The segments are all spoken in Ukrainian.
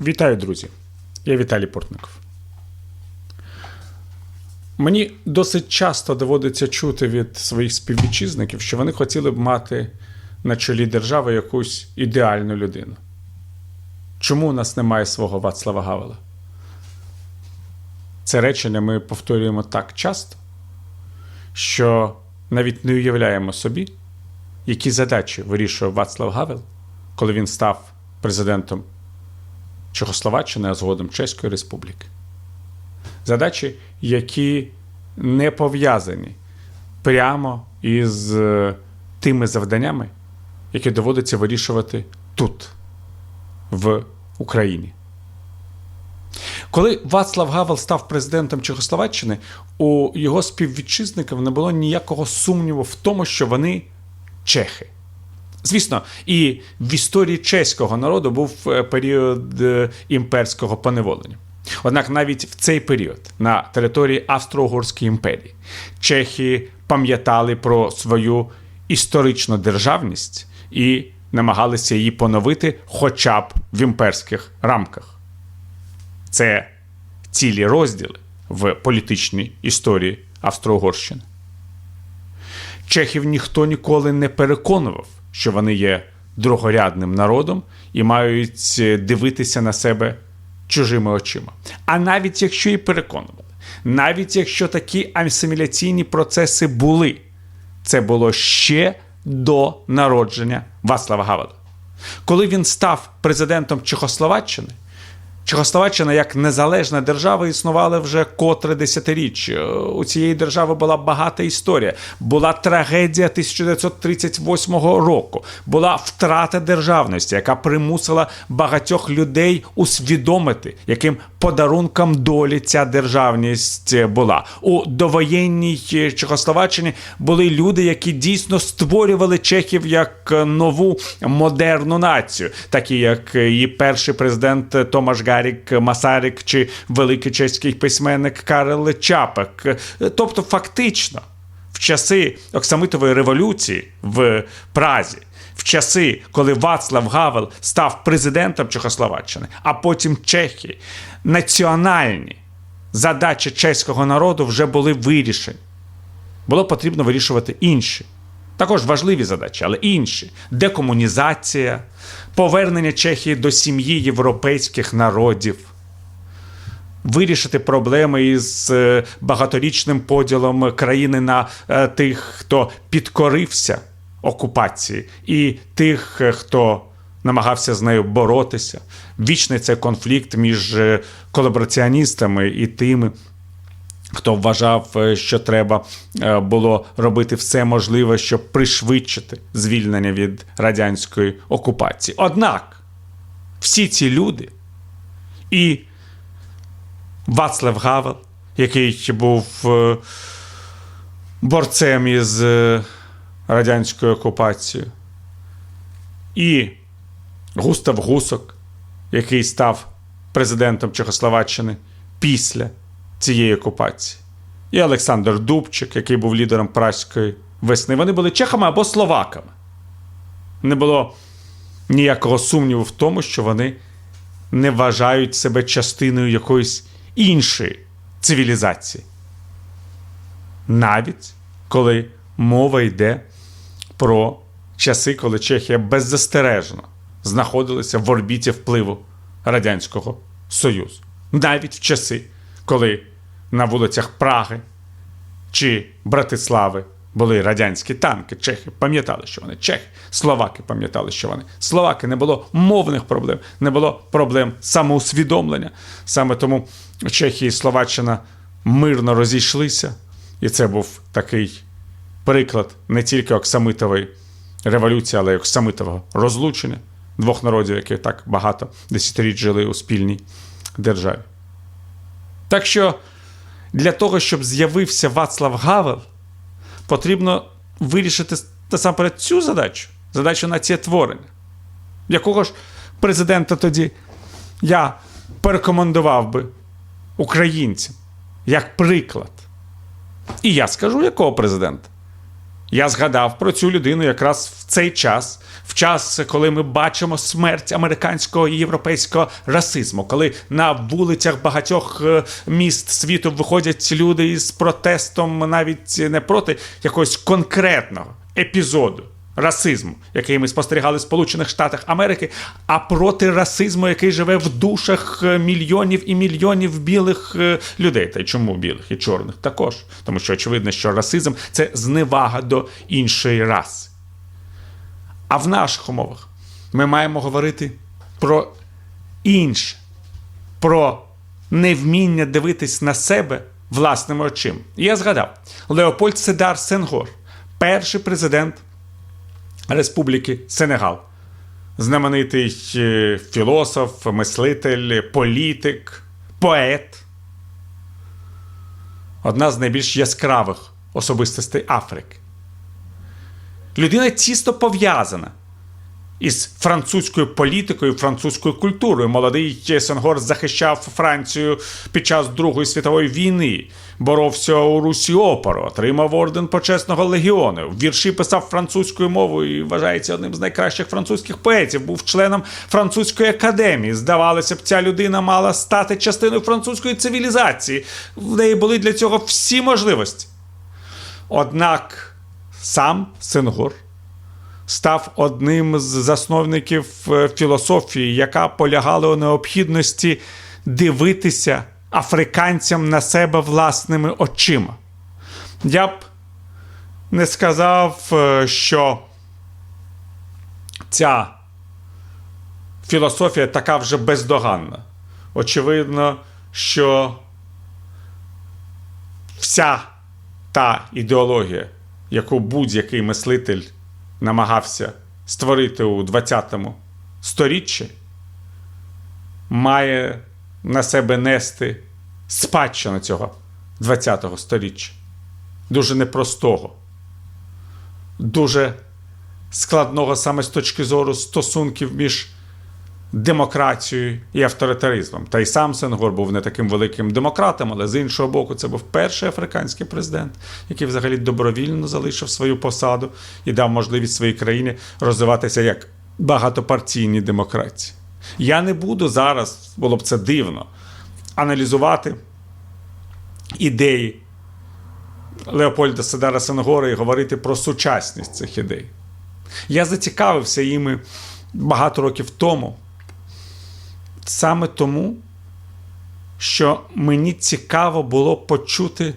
Вітаю, друзі! Я Віталій Портников. Мені досить часто доводиться чути від своїх співвітчизників, що вони хотіли б мати на чолі держави якусь ідеальну людину. Чому у нас немає свого Вацлава Гавела? Це речення ми повторюємо так часто, що навіть не уявляємо собі, які задачі вирішував Вацлав Гавел, коли він став президентом Чехословаччини, а згодом Чеської Республіки. Задачі, які не пов'язані прямо із е, тими завданнями, які доводиться вирішувати тут, в Україні. Коли Вацлав Гавел став президентом Чехословаччини, у його співвітчизників не було ніякого сумніву в тому, що вони чехи. Звісно, і в історії чеського народу був е, період е, імперського поневолення. Однак навіть в цей період на території Австро-Угорської імперії чехи пам'ятали про свою історичну державність і намагалися її поновити хоча б в імперських рамках. Це цілі розділи в політичній історії Австро-Угорщини. Чехів ніхто ніколи не переконував, що вони є другорядним народом і мають дивитися на себе чужими очима. А навіть якщо і переконували, навіть якщо такі асиміляційні процеси були, це було ще до народження Вацлава Гавела. Коли він став президентом Чехословаччини, Чехословаччина як незалежна держава існувала вже котре десятиріччя. У цієї держави була багата історія. Була трагедія 1938 року, була втрата державності, яка примусила багатьох людей усвідомити, яким подарунком долі ця державність була. У довоєнній Чехословаччині були люди, які дійсно створювали чехів як нову модерну націю, такі як її перший президент Томаш Гарік Масарик чи великий чеський письменник Карел Чапек. Тобто, фактично, в часи Оксамитової революції в Празі. В часи, коли Вацлав Гавел став президентом Чехословаччини, а потім Чехії, національні задачі чеського народу вже були вирішені. Було потрібно вирішувати інші. Також важливі задачі, але інші: декомунізація, повернення Чехії до сім'ї європейських народів, вирішити проблеми із е, багаторічним поділом країни на е, тих, хто підкорився окупації, і тих, е, хто намагався з нею боротися. Вічний цей конфлікт між колабораціоністами і тими. Хто вважав, е, що треба е, було робити все можливе, щоб пришвидшити звільнення від радянської окупації. Однак всі ці люди і Вацлав Гавел, який був е, борцем із радянською окупацією, і Густав Гусок, який став президентом Чехословаччини після цієї окупації, і Олександр Дубчик, який був лідером праської весни. Вони були чехами або словаками. Не було ніякого сумніву в тому, що вони не вважають себе частиною якоїсь іншої цивілізації. Навіть коли мова йде про часи, коли Чехія беззастережно знаходилася в орбіті впливу Радянського Союзу. Навіть в часи, коли на вулицях Праги чи Братислави були радянські танки, чехи пам'ятали, що вони чехи, словаки пам'ятали, що вони словаки. Не було мовних проблем, не було проблем самоусвідомлення. Саме тому Чехія і Словаччина мирно розійшлися, і це був такий приклад не тільки оксамитової революції, але й оксамитового розлучення двох народів, які так багато десятиріч жили у спільній державі. Так що для того, щоб з'явився Вацлав Гавел, потрібно вирішити насамперед цю задачу задачу націєтворення. Якого ж президента тоді я порекомендував би українцям як приклад. І я скажу, якого президента? Я згадав про цю людину якраз в цей час, в час, коли ми бачимо смерть американського і європейського расизму, коли на вулицях багатьох е, міст світу виходять люди із протестом навіть не проти якогось конкретного епізоду расизму, який ми спостерігали в Сполучених Штатах Америки, а проти расизму, який живе в душах е, мільйонів і мільйонів білих е, людей. Та й чому білих і чорних також? Тому що очевидно, що расизм це зневага до іншої раси. А в наших умовах ми маємо говорити про інше, про невміння дивитись на себе власними очима. Я згадав Леопольд Седар Сенгор, перший президент Республіки Сенегал. Знаменитий е, філософ, мислитель, політик, поет. Одна з найбільш яскравих особистостей Африки. Людина тісто пов'язана із французькою політикою, французькою культурою. Молодий Сенгор захищав Францію під час Другої світової війни, боровся у Русі опору, отримав орден почесного легіону. Вірші писав французькою мовою і вважається одним з найкращих французьких поетів. Був членом французької академії. Здавалося б, ця людина мала стати частиною французької цивілізації. В неї були для цього всі можливості. Однак сам Сенгор став одним з засновників е, філософії, яка полягала у необхідності дивитися африканцям на себе власними очима. Я б не сказав, е, що ця філософія така вже бездоганна. Очевидно, що вся та ідеологія, яку будь-який мислитель намагався створити у 20-му сторіччі, має на себе нести спадщину цього 20-го сторіччя. Дуже непростого, дуже складного саме з точки зору стосунків між демократією і авторитаризмом. Та й сам Сенгор був не таким великим демократом, але з іншого боку, це був перший африканський президент, який взагалі добровільно залишив свою посаду і дав можливість своїй країні розвиватися як багатопартійній демократії. Я не буду зараз, було б це дивно, аналізувати ідеї Леопольда Седара Сенгора і говорити про сучасність цих ідей. Я зацікавився їми багато років тому. Саме тому, що мені цікаво було почути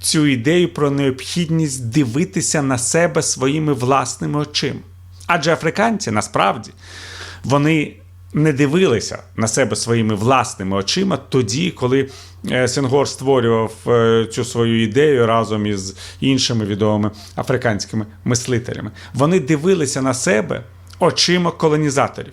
цю ідею про необхідність дивитися на себе своїми власними очима. Адже африканці насправді вони не дивилися на себе своїми власними очима тоді, коли е, Сенгор створював е, цю свою ідею разом із іншими відомими африканськими мислителями. Вони дивилися на себе очима колонізаторів.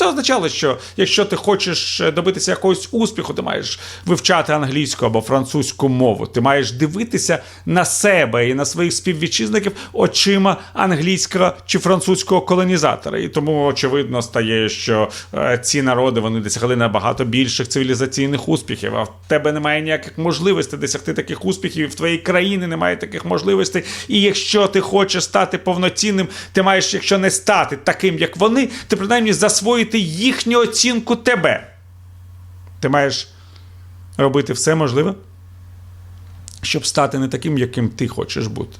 Це означало, що якщо ти хочеш добитися якогось успіху, ти маєш вивчати англійську або французьку мову. Ти маєш дивитися на себе і на своїх співвітчизників очима англійського чи французького колонізатора. І тому очевидно стає, що е, ці народи вони досягли набагато більших цивілізаційних успіхів. А в тебе немає ніяких можливостей досягти таких успіхів. і В твоїй країні немає таких можливостей. І якщо ти хочеш стати повноцінним, ти маєш, якщо не стати таким, як вони, ти принаймні засвоїти їхню оцінку тебе. Ти маєш робити все можливе, щоб стати не таким, яким ти хочеш бути,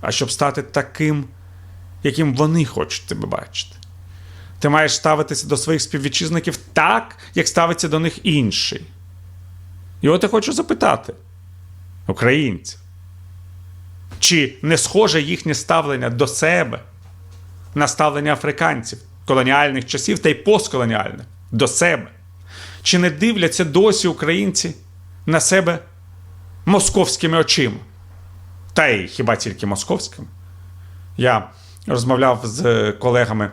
а щоб стати таким, яким вони хочуть тебе бачити. Ти маєш ставитися до своїх співвітчизників так, як ставиться до них інший. І от я хочу запитати українців, чи не схоже їхнє ставлення до себе на ставлення африканців колоніальних часів та й постколоніальних до себе? Чи не дивляться досі українці на себе московськими очима? Та й хіба тільки московськими? Я розмовляв з колегами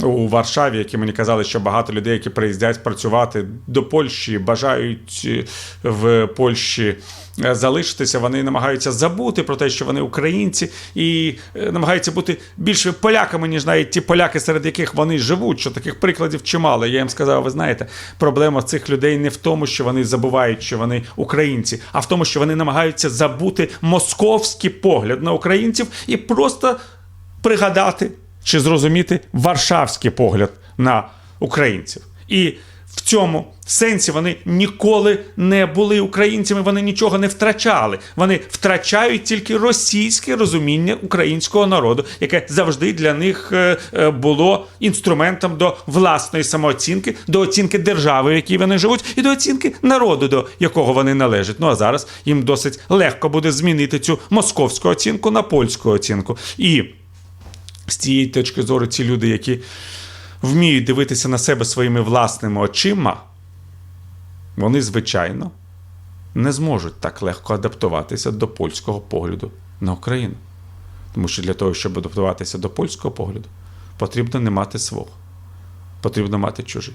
у Варшаві, які мені казали, що багато людей, які приїздять працювати до Польщі, бажають е, в Польщі е, залишитися, вони намагаються забути про те, що вони українці, і е, намагаються бути більше поляками, ніж навіть ті поляки, серед яких вони живуть. Що таких прикладів чимало. Я їм сказав, ви знаєте, проблема цих людей не в тому, що вони забувають, що вони українці, а в тому, що вони намагаються забути московський погляд на українців і просто пригадати чи зрозуміти варшавський погляд на українців. І в цьому сенсі вони ніколи не були українцями, вони нічого не втрачали. Вони втрачають тільки російське розуміння українського народу, яке завжди для них е, е, було інструментом до власної самооцінки, до оцінки держави, в якій вони живуть, і до оцінки народу, до якого вони належать. Ну а зараз їм досить легко буде змінити цю московську оцінку на польську оцінку. І з цієї точки зору, ці люди, які вміють дивитися на себе своїми власними очима, вони, звичайно, не зможуть так легко адаптуватися до польського погляду на Україну. Тому що для того, щоб адаптуватися до польського погляду, потрібно не мати свого, потрібно мати чужий.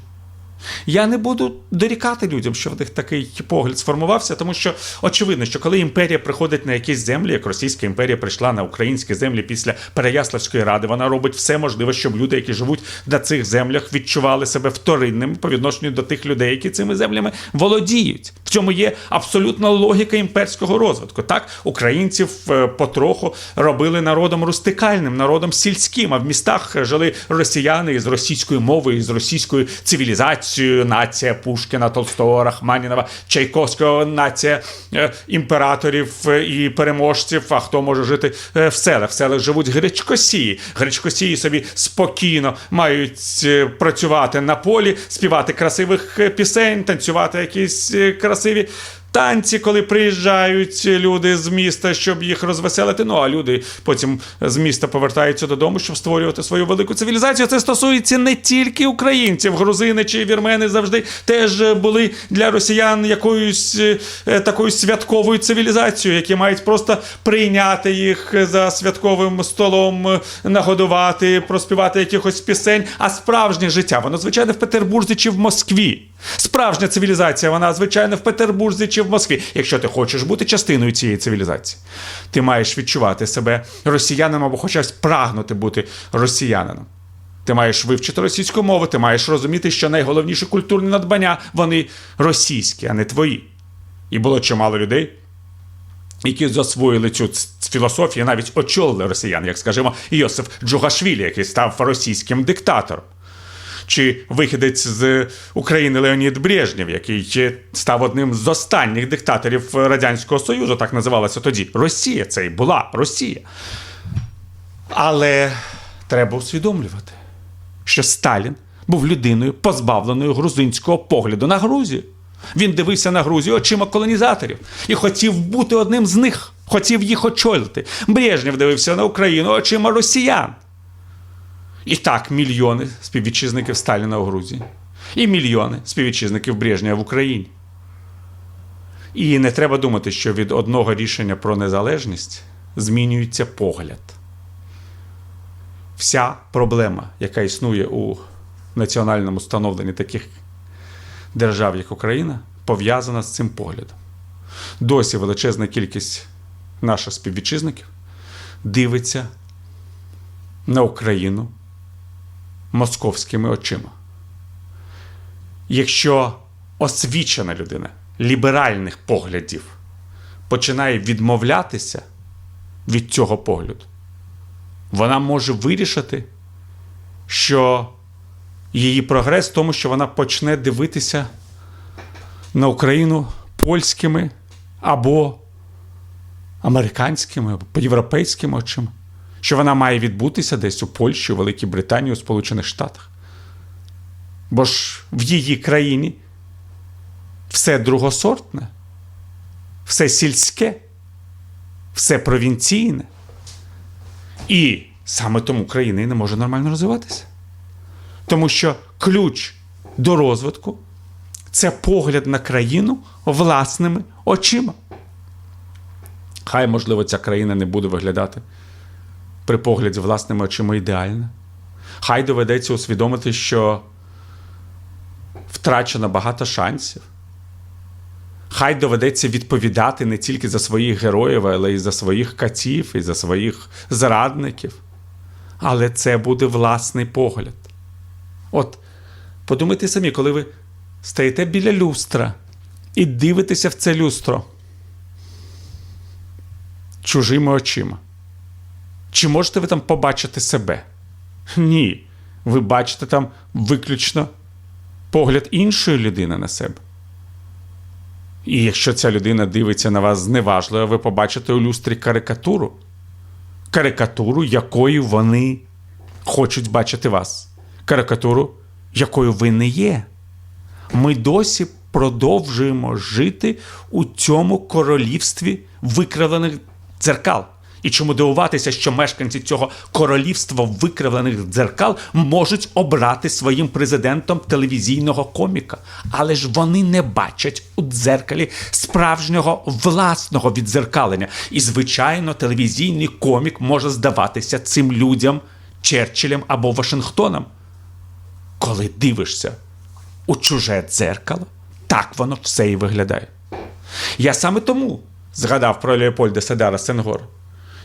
Я не буду дорікати людям, що в них такий погляд сформувався, тому що очевидно, що коли імперія приходить на якісь землі, як Російська імперія прийшла на українські землі після Переяславської ради, вона робить все можливе, щоб люди, які живуть на цих землях, відчували себе вторинними по відношенню до тих людей, які цими землями володіють. В цьому є абсолютна логіка імперського розвитку. Так, українців е, потроху робили народом рустикальним, народом сільським. А в містах жили росіяни із російською мовою, з російською цивілізацією, нація Пушкіна, Толстого, Рахманінова, Чайковського, нація е, імператорів е, і переможців. А хто може жити е, в селах? В селах живуть гречкосії. Гречкосії собі спокійно мають працювати на полі, співати красивих пісень, танцювати якісь красиві. Танці, коли приїжджають люди з міста, щоб їх розвеселити. Ну а люди потім з міста повертаються додому, щоб створювати свою велику цивілізацію. Це стосується не тільки українців, грузини чи вірмени завжди теж були для росіян якоюсь е, такою святковою цивілізацією, які мають просто прийняти їх за святковим столом, е, нагодувати, проспівати якихось пісень. А справжнє життя, воно звичайно в Петербурзі чи в Москві. Справжня цивілізація, вона звичайно в Петербурзі чи в Москві. Якщо ти хочеш бути частиною цієї цивілізації, ти маєш відчувати себе росіянином або хоча б прагнути бути росіянином. Ти маєш вивчити російську мову, ти маєш розуміти, що найголовніші культурні надбання вони російські, а не твої. І було чимало людей, які засвоїли цю філософію, навіть очолили росіян, як скажімо, Йосиф Джугашвілі, який став російським диктатором чи вихідець з України Леонід Брежнєв, який став одним з останніх диктаторів Радянського Союзу, так називалося тоді. Росія це і була Росія. Але треба усвідомлювати, що Сталін був людиною, позбавленою грузинського погляду на Грузію. Він дивився на Грузію очима колонізаторів і хотів бути одним з них, хотів їх очолити. Брежнєв дивився на Україну очима росіян. І так мільйони співвітчизників Сталіна у Грузії, і мільйони співвітчизників Брежнєва в Україні. І не треба думати, що від одного рішення про незалежність змінюється погляд. Вся проблема, яка існує у національному становленні таких держав, як Україна, пов'язана з цим поглядом. Досі величезна кількість наших співвітчизників дивиться на Україну московськими очима. Якщо освічена людина ліберальних поглядів починає відмовлятися від цього погляду, вона може вирішити, що її прогрес в тому, що вона почне дивитися на Україну польськими або американськими, або європейськими очима що вона має відбутися десь у Польщі, у Великій Британії, у Сполучених Штатах. Бо ж в її країні все другосортне, все сільське, все провінційне. І саме тому країна не може нормально розвиватися. Тому що ключ до розвитку це погляд на країну власними очима. Хай, можливо, ця країна не буде виглядати при погляді власними очима ідеальна. Хай доведеться усвідомити, що втрачено багато шансів. Хай доведеться відповідати не тільки за своїх героїв, але й за своїх катів, і за своїх зрадників. Але це буде власний погляд. От подумайте самі, коли ви стоїте біля люстра і дивитеся в це люстро чужими очима. Чи можете ви там побачити себе? Ні. Ви бачите там виключно погляд іншої людини на себе. І якщо ця людина дивиться на вас зневажливо, ви побачите у люстрі карикатуру. Карикатуру, якою вони хочуть бачити вас. Карикатуру, якою ви не є. Ми досі продовжуємо жити у цьому королівстві викривлених дзеркал. І чому дивуватися, що мешканці цього королівства викривлених дзеркал можуть обрати своїм президентом телевізійного коміка, але ж вони не бачать у дзеркалі справжнього власного віддзеркалення. І, звичайно, телевізійний комік може здаватися цим людям Черчиллем або Вашингтоном. Коли дивишся у чуже дзеркало, так воно все і виглядає. Я саме тому згадав про Леопольда Седара Сенгора.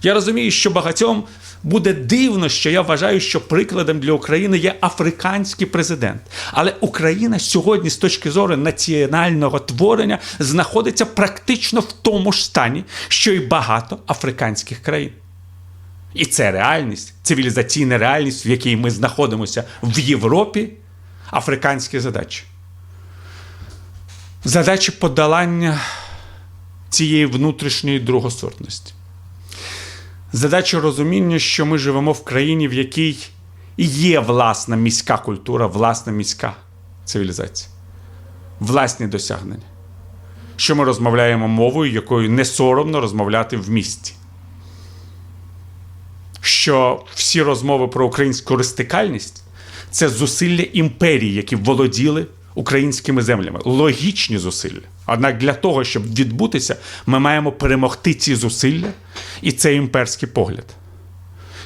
Я розумію, що багатьом буде дивно, що я вважаю, що прикладом для України є африканський президент. Але Україна сьогодні, з точки зору національного творення, знаходиться практично в тому ж стані, що й багато африканських країн. І це реальність, цивілізаційна реальність, в якій ми знаходимося в Європі, африканські задачі. Задачі подолання цієї внутрішньої другосортності. Задача розуміння, що ми живемо в країні, в якій є власна міська культура, власна міська цивілізація, власні досягнення. Що ми розмовляємо мовою, якою не соромно розмовляти в місті. Що всі розмови про українську ристикальність це зусилля імперії, які володіли українськими землями. Логічні зусилля. Однак для того, щоб відбутися, ми маємо перемогти ці зусилля і цей імперський погляд.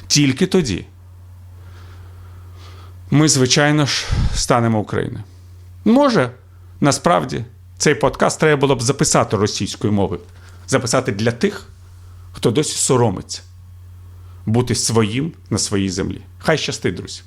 Тільки тоді ми, звичайно ж, станемо Україною. Може, насправді цей подкаст треба було б записати російською мовою. Записати для тих, хто досі соромиться бути своїм на своїй землі. Хай щастить, друзі!